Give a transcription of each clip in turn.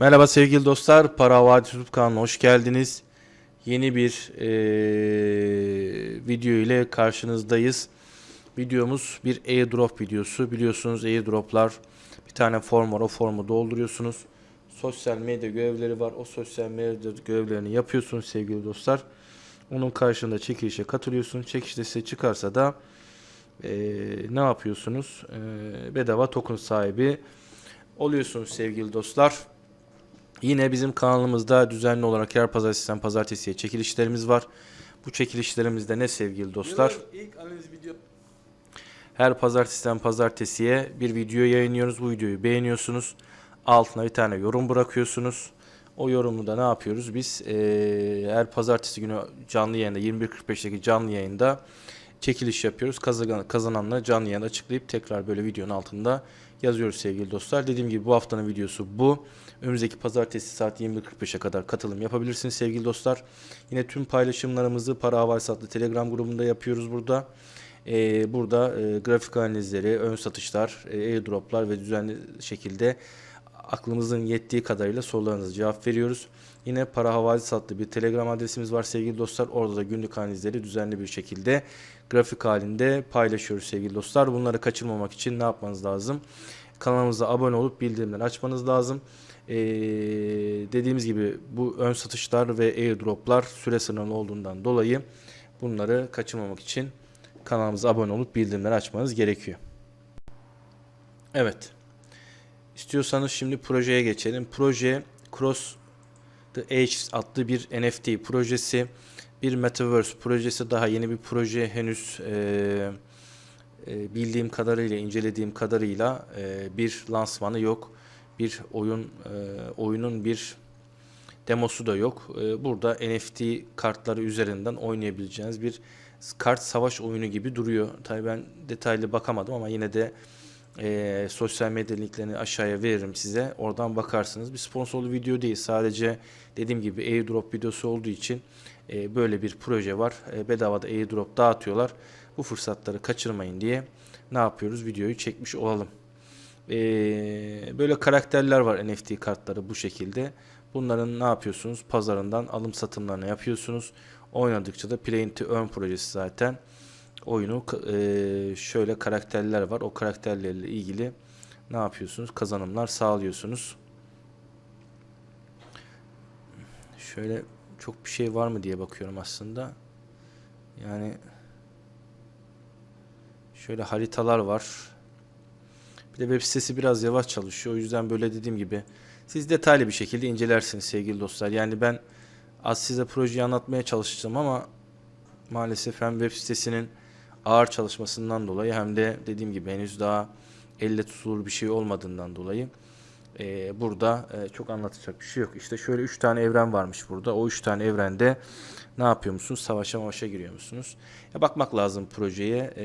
Merhaba sevgili dostlar. Para Vadisi YouTube kanalına hoş geldiniz. Yeni bir eee, video ile karşınızdayız. Videomuz bir airdrop videosu. Biliyorsunuz airdroplar bir tane form var. O formu dolduruyorsunuz. Sosyal medya görevleri var. O sosyal medya görevlerini yapıyorsunuz sevgili dostlar. Onun karşında çekilişe katılıyorsun. Çekilişte size çıkarsa da eee, ne yapıyorsunuz? Eee, bedava token sahibi oluyorsunuz sevgili dostlar. Yine bizim kanalımızda düzenli olarak her pazartesiden pazartesiye çekilişlerimiz var. Bu çekilişlerimizde ne sevgili dostlar? Yılın ilk analiz video Her pazartesiden pazartesiye bir video yayınlıyoruz. Bu videoyu beğeniyorsunuz. Altına bir tane yorum bırakıyorsunuz. O yorumu da ne yapıyoruz? Biz eee, her pazartesi günü canlı yayında 21.45'teki canlı yayında çekiliş yapıyoruz. Kazan, kazananla canlı yayında açıklayıp tekrar böyle videonun altında yazıyoruz sevgili dostlar. Dediğim gibi bu haftanın videosu bu. Önümüzdeki pazartesi saat 21.45'e kadar katılım yapabilirsiniz sevgili dostlar. Yine tüm paylaşımlarımızı Para Havaysa adlı Telegram grubunda yapıyoruz burada. Ee, burada e, grafik analizleri, ön satışlar, e, airdroplar ve düzenli şekilde aklımızın yettiği kadarıyla sorularınıza cevap veriyoruz. Yine Para Havadis adlı bir Telegram adresimiz var sevgili dostlar. Orada da günlük analizleri düzenli bir şekilde grafik halinde paylaşıyoruz sevgili dostlar. Bunları kaçırmamak için ne yapmanız lazım? Kanalımıza abone olup bildirimleri açmanız lazım. Ee, dediğimiz gibi bu ön satışlar ve airdroplar süre sınırlı olduğundan dolayı bunları kaçırmamak için kanalımıza abone olup bildirimleri açmanız gerekiyor. Evet. İstiyorsanız şimdi projeye geçelim. Proje Cross the Edge adlı bir NFT projesi. Bir Metaverse projesi daha yeni bir proje henüz eee, e, bildiğim kadarıyla, incelediğim kadarıyla e, bir lansmanı yok. Bir oyun e, oyunun bir demosu da yok. E, burada NFT kartları üzerinden oynayabileceğiniz bir kart savaş oyunu gibi duruyor. Tabii ben detaylı bakamadım ama yine de e, sosyal medya linklerini aşağıya veririm size. Oradan bakarsınız. Bir sponsorlu video değil. Sadece dediğim gibi airdrop videosu olduğu için e, böyle bir proje var. E, bedavada airdrop dağıtıyorlar. Bu fırsatları kaçırmayın diye ne yapıyoruz? Videoyu çekmiş olalım. E, böyle karakterler var NFT kartları bu şekilde. Bunların ne yapıyorsunuz? Pazarından alım satımlarını yapıyorsunuz. Oynadıkça da Play to Earn projesi zaten oyunu e, şöyle karakterler var. O karakterlerle ilgili ne yapıyorsunuz? Kazanımlar sağlıyorsunuz. Şöyle çok bir şey var mı diye bakıyorum aslında. Yani şöyle haritalar var. Bir de web sitesi biraz yavaş çalışıyor. O yüzden böyle dediğim gibi siz detaylı bir şekilde incelersiniz sevgili dostlar. Yani ben az size projeyi anlatmaya çalışacağım ama maalesef hem web sitesinin ağır çalışmasından dolayı hem de dediğim gibi henüz daha elle tutulur bir şey olmadığından dolayı e, burada e, çok anlatacak bir şey yok. İşte şöyle 3 tane evren varmış burada. O 3 tane evrende ne yapıyor musunuz? Savaşa mavaşa giriyor musunuz? Ya bakmak lazım projeye. E,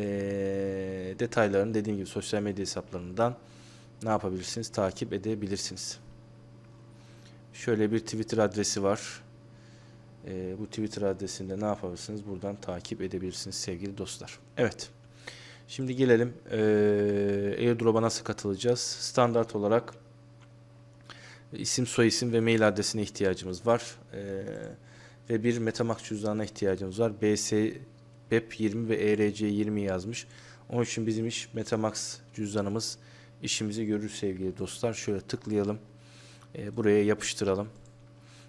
detaylarını dediğim gibi sosyal medya hesaplarından ne yapabilirsiniz? Takip edebilirsiniz. Şöyle bir Twitter adresi var. E, bu Twitter adresinde ne yapabilirsiniz? Buradan takip edebilirsiniz sevgili dostlar. Evet. Şimdi gelelim e, airdrop'a nasıl katılacağız? Standart olarak isim, soyisim ve mail adresine ihtiyacımız var. E, ve bir Metamask cüzdanına ihtiyacımız var. BS BEP20 ve ERC20 yazmış. Onun için bizim iş Metamask cüzdanımız işimizi görür sevgili dostlar. Şöyle tıklayalım. E, buraya yapıştıralım.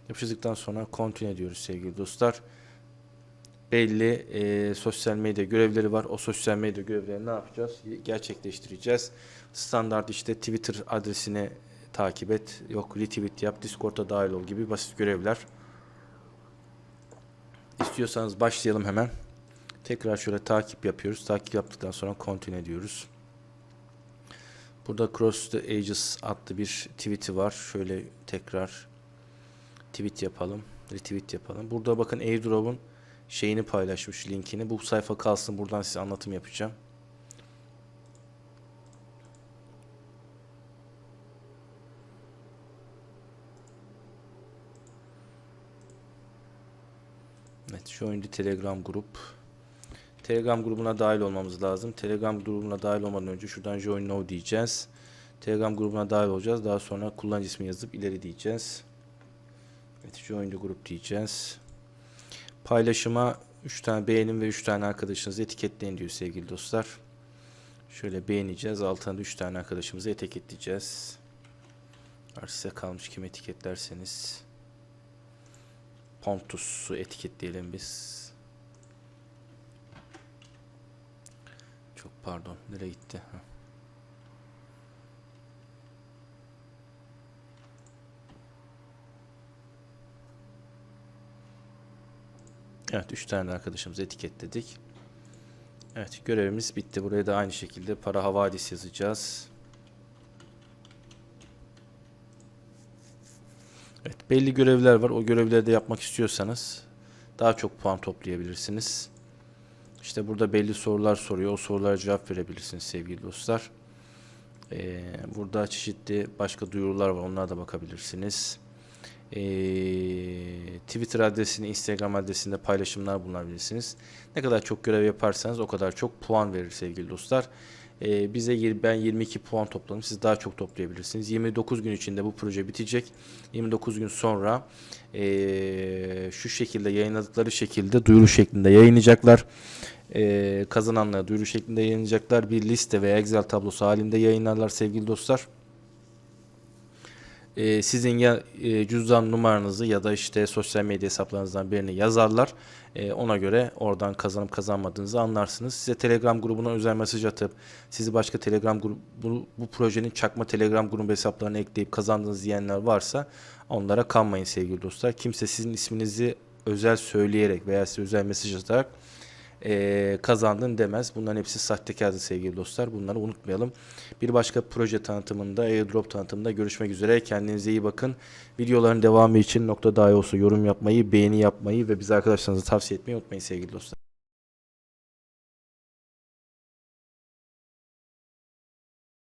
Yapıştırdıktan sonra continue diyoruz sevgili dostlar. Belli e, sosyal medya görevleri var. O sosyal medya görevlerini ne yapacağız? Gerçekleştireceğiz. Standart işte Twitter adresini takip et. Yok retweet yap. Discord'a dahil ol gibi basit görevler. İstiyorsanız başlayalım hemen. Tekrar şöyle takip yapıyoruz. Takip yaptıktan sonra continue diyoruz. Burada Cross the Ages adlı bir tweet'i var. Şöyle tekrar tweet yapalım. Retweet yapalım. Burada bakın airdrop'un şeyini paylaşmış linkini. Bu sayfa kalsın. Buradan size anlatım yapacağım. Evet, join the Telegram grup. Telegram grubuna dahil olmamız lazım. Telegram grubuna dahil olmadan önce şuradan join now diyeceğiz. Telegram grubuna dahil olacağız. Daha sonra kullanıcı ismi yazıp ileri diyeceğiz. Evet, join the group diyeceğiz. Paylaşıma 3 tane beğenin ve 3 tane arkadaşınızı etiketleyin diyor sevgili dostlar. Şöyle beğeneceğiz. Altına da 3 tane arkadaşımızı etiketleyeceğiz. Artık size kalmış kim etiketlerseniz. Pontus'u etiketleyelim biz. Çok pardon. Nereye gitti? Evet 3 tane arkadaşımızı etiketledik. Evet görevimiz bitti. Buraya da aynı şekilde para havadis yazacağız. Evet belli görevler var. O görevleri de yapmak istiyorsanız daha çok puan toplayabilirsiniz. İşte burada belli sorular soruyor. O sorulara cevap verebilirsiniz sevgili dostlar. Ee, burada çeşitli başka duyurular var. Onlara da bakabilirsiniz. Ee, Twitter adresini, Instagram adresinde paylaşımlar bulunabilirsiniz. Ne kadar çok görev yaparsanız o kadar çok puan verir sevgili dostlar. Ee, bize ben 22 puan topladım. Siz daha çok toplayabilirsiniz. 29 gün içinde bu proje bitecek. 29 gün sonra ee, şu şekilde yayınladıkları şekilde duyuru şeklinde yayınlayacaklar. Ee, kazananlara duyuru şeklinde yayınlayacaklar. Bir liste veya Excel tablosu halinde yayınlarlar sevgili dostlar. Ee, sizin ya e, cüzdan numaranızı ya da işte sosyal medya hesaplarınızdan birini yazarlar. Ee, ona göre oradan kazanıp kazanmadığınızı anlarsınız. Size Telegram grubuna özel mesaj atıp sizi başka Telegram grubu bu, bu projenin çakma Telegram grubu hesaplarına ekleyip kazandığınız diyenler varsa onlara kanmayın sevgili dostlar. Kimse sizin isminizi özel söyleyerek veya size özel mesaj atarak eee, kazandın demez. Bunların hepsi sahtekardı sevgili dostlar. Bunları unutmayalım. Bir başka proje tanıtımında, airdrop tanıtımında görüşmek üzere. Kendinize iyi bakın. Videoların devamı için nokta dahi olsa yorum yapmayı, beğeni yapmayı ve bize arkadaşlarınızı tavsiye etmeyi unutmayın sevgili dostlar.